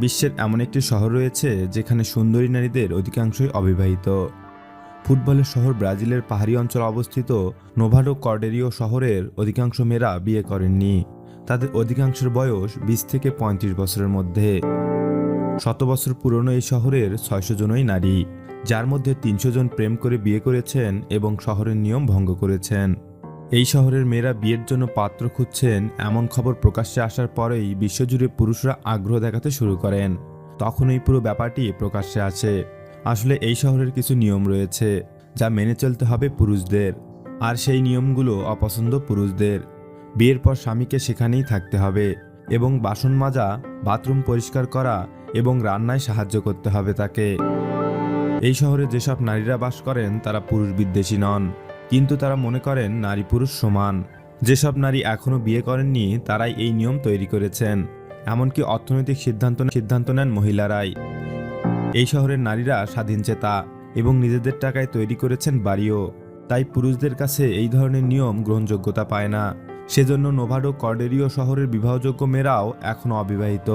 বিশ্বের এমন একটি শহর রয়েছে যেখানে সুন্দরী নারীদের অধিকাংশই অবিবাহিত। ফুটবলের শহর ব্রাজিলের পাহাড়ি অঞ্চলে অবস্থিত নোভাডো কর্ডেরিও শহরের অধিকাংশ মেয়েরা বিয়ে করেননি। তাদের অধিকাংশের বয়স বিশ থেকে পঁয়ত্রিশ বছরের মধ্যে। শত বছর পুরনো এই শহরের ছয়শো জনই নারী, যার মধ্যে তিনশো জন প্রেম করে বিয়ে করেছেন এবং শহরের নিয়ম ভঙ্গ করেছেন। এই শহরের মেয়েরা বিয়ের জন্য পাত্র খুঁজছেন, এমন খবর প্রকাশ্যে আসার পরেই বিশ্বজুড়ে পুরুষরা আগ্রহ দেখাতে শুরু করেন। তখন এই পুরো ব্যাপারটি প্রকাশ্যে আসে। আসলে এই শহরের কিছু নিয়ম রয়েছে, যা মেনে চলতে হবে পুরুষদের। আর সেই নিয়মগুলো অপছন্দ পুরুষদের। বিয়ের পর স্বামীকে সেখানেই থাকতে হবে এবং বাসন মাজা, বাথরুম পরিষ্কার করা এবং রান্নায় সাহায্য করতে হবে তাকে। এই শহরে যেসব নারীরা বাস করেন, তারা পুরুষ বিদ্বেষী নন। কিন্তু তারা মনে করেন নারী পুরুষ সমান। যেসব নারী এখনও বিয়ে করেননি, তারাই এই নিয়ম তৈরি করেছেন। এমনকি অর্থনৈতিক সিদ্ধান্ত সিদ্ধান্ত নেন মহিলারাই। এই শহরের নারীরা স্বাধীন চেতা এবং নিজেদের টাকায় তৈরি করেছেন বাড়িও। তাই পুরুষদের কাছে এই ধরনের নিয়ম গ্রহণযোগ্যতা পায় না। সেজন্য নোভাডো কর্ডেরিও শহরের বিবাহযোগ্য মেয়েরাও এখনও অবিবাহিত।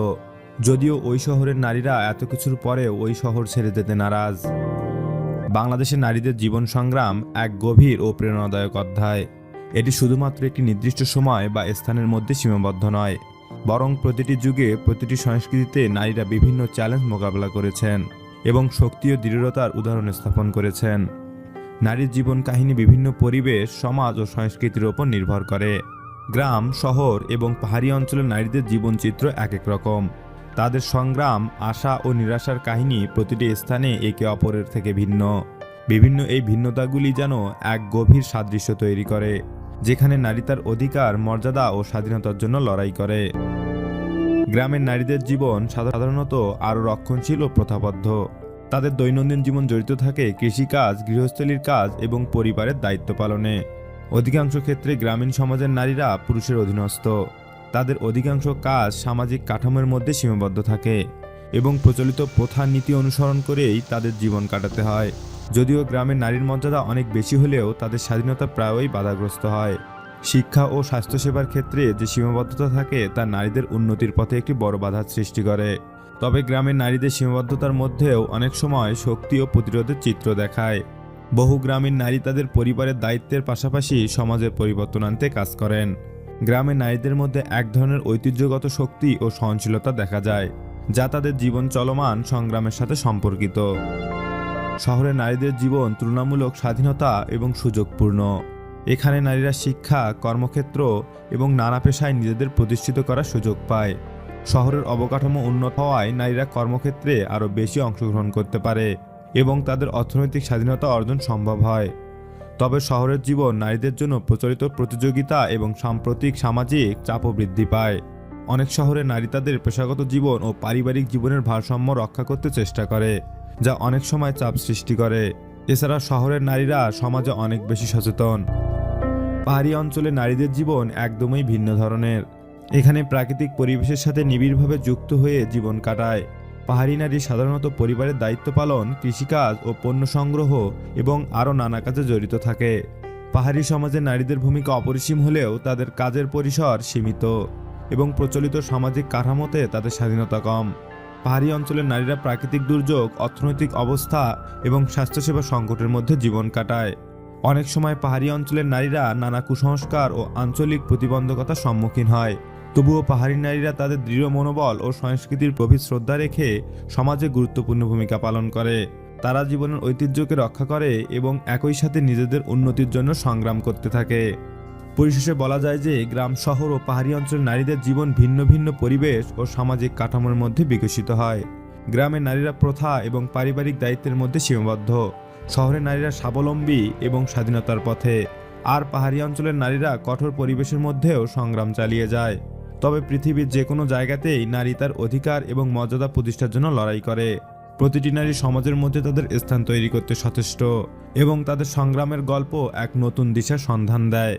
যদিও ওই শহরের নারীরা এত কিছুর পরে ওই শহর ছেড়ে যেতে নারাজ। বাংলাদেশের নারীদের জীবন সংগ্রাম এক গভীর ও প্রেরণাদায়ক অধ্যায়। এটি শুধুমাত্র একটি নির্দিষ্ট সময় বা স্থানের মধ্যে সীমাবদ্ধ নয়, বরং প্রতিটি যুগে প্রতিটি সংস্কৃতিতে নারীরা বিভিন্ন চ্যালেঞ্জ মোকাবেলা করেছেন এবং শক্তি ও দৃঢ়তার উদাহরণ স্থাপন করেছেন। নারীর জীবন কাহিনী বিভিন্ন পরিবেশ, সমাজ ও সংস্কৃতির ওপর নির্ভর করে। গ্রাম, শহর এবং পাহাড়ি অঞ্চলের নারীদের জীবনচিত্র এক এক রকম। তাদের সংগ্রাম, আশা ও নিরাশার কাহিনী প্রতিটি স্থানে একে অপরের থেকে ভিন্ন। বিভিন্ন এই ভিন্নতাগুলি যেন এক গভীর সাদৃশ্য তৈরি করে, যেখানে নারী তার অধিকার, মর্যাদা ও স্বাধীনতার জন্য লড়াই করে। গ্রামের নারীদের জীবন সাধারণত আরও রক্ষণশীল ও প্রথাবদ্ধ। তাদের দৈনন্দিন জীবন জড়িত থাকে কৃষিকাজ, গৃহস্থলীর কাজ এবং পরিবারের দায়িত্ব পালনে। অধিকাংশ ক্ষেত্রে গ্রামীণ সমাজের নারীরা পুরুষের অধীনস্থ। তাদের অধিকাংশ কাজ সামাজিক কাঠামোর মধ্যে সীমাবদ্ধ থাকে এবং প্রচলিত প্রথা নীতি অনুসরণ করেই তাদের জীবন কাটাতে হয়। যদিও গ্রামের নারীর মর্যাদা অনেক বেশি হলেও তাদের স্বাধীনতা প্রায়ই বাধাগ্রস্ত হয়। শিক্ষা ও স্বাস্থ্যসেবার ক্ষেত্রে যে সীমাবদ্ধতা থাকে তা নারীদের উন্নতির পথে একটি বড় বাধার সৃষ্টি করে। তবে গ্রামের নারীদের সীমাবদ্ধতার মধ্যেও অনেক সময় শক্তি ও প্রতিরোধের চিত্র দেখায়। বহু গ্রামীণ নারী তাদের পরিবারের দায়িত্বের পাশাপাশি সমাজের পরিবর্তন আনতে কাজ করেন। গ্রামের নারীদের মধ্যে এক ধরনের ঐতিহ্যগত শক্তি ও সহনশীলতা দেখা যায়, যা তাদের জীবন চলমান সংগ্রামের সাথে সম্পর্কিত। শহরে নারীদের জীবন তুলনামূলক স্বাধীনতা এবং সুযোগপূর্ণ। এখানে নারীরা শিক্ষা, কর্মক্ষেত্র এবং নানা পেশায় নিজেদের প্রতিষ্ঠিত করার সুযোগ পায়। শহরের অবকাঠামো উন্নত হওয়ায় নারীরা কর্মক্ষেত্রে আরও বেশি অংশগ্রহণ করতে পারে এবং তাদের অর্থনৈতিক স্বাধীনতা অর্জন সম্ভব হয়। তবে শহরের জীবন নারীদের জন্য প্রচলিত প্রতিযোগিতা এবং সাম্প্রতিক সামাজিক চাপও বৃদ্ধি পায়। অনেক শহরে নারী তাদের পেশাগত জীবন ও পারিবারিক জীবনের ভারসাম্য রক্ষা করতে চেষ্টা করে, যা অনেক সময় চাপ সৃষ্টি করে। এছাড়া শহরের নারীরা সমাজে অনেক বেশি সচেতন। পাহাড়ি অঞ্চলে নারীদের জীবন একদমই ভিন্ন ধরনের। এখানে প্রাকৃতিক পরিবেশের সাথে নিবিড়ভাবে যুক্ত হয়ে জীবন কাটায়। পাহাড়ি নারী সাধারণত পরিবারের দায়িত্ব পালন, কৃষিকাজ ও পণ্য সংগ্রহ এবং আরও নানা কাজে জড়িত থাকে। পাহাড়ি সমাজে নারীদের ভূমিকা অপরিসীম হলেও তাদের কাজের পরিসর সীমিত এবং প্রচলিত সামাজিক কাঠামোতে তাদের স্বাধীনতা কম। পাহাড়ি অঞ্চলের নারীরা প্রাকৃতিক দুর্যোগ, অর্থনৈতিক অবস্থা এবং স্বাস্থ্যসেবা সংকটের মধ্যে জীবন কাটায়। অনেক সময় পাহাড়ি অঞ্চলের নারীরা নানা কুসংস্কার ও আঞ্চলিক প্রতিবন্ধকতার সম্মুখীন হয়। তবুও পাহাড়ি নারীরা তাদের দৃঢ় মনোবল ও সংস্কৃতির গভীর শ্রদ্ধা রেখে সমাজে গুরুত্বপূর্ণ ভূমিকা পালন করে। তারা জীবনের ঐতিহ্যকে রক্ষা করে এবং একই সাথে নিজেদের উন্নতির জন্য সংগ্রাম করতে থাকে। পরিশেষে বলা যায় যে, গ্রাম, শহর ও পাহাড়ি অঞ্চলের নারীদের জীবন ভিন্ন ভিন্ন পরিবেশ ও সামাজিক কাঠামোর মধ্যে বিকশিত হয়। গ্রামের নারীরা প্রথা এবং পারিবারিক দায়িত্বের মধ্যে সীমাবদ্ধ। শহরে নারীরা স্বাবলম্বী এবং স্বাধীনতার পথে। আর পাহাড়ি অঞ্চলের নারীরা কঠোর পরিবেশের মধ্যেও সংগ্রাম চালিয়ে যায়। তবে পৃথিবীর যে কোনো জায়গাতেই নারী তার অধিকার এবং মর্যাদা প্রতিষ্ঠার জন্য লড়াই করে। প্রতিটি নারী সমাজের মধ্যে তাদের স্থান তৈরি করতে সচেষ্ট এবং তাদের সংগ্রামের গল্প এক নতুন দিশার সন্ধান দেয়।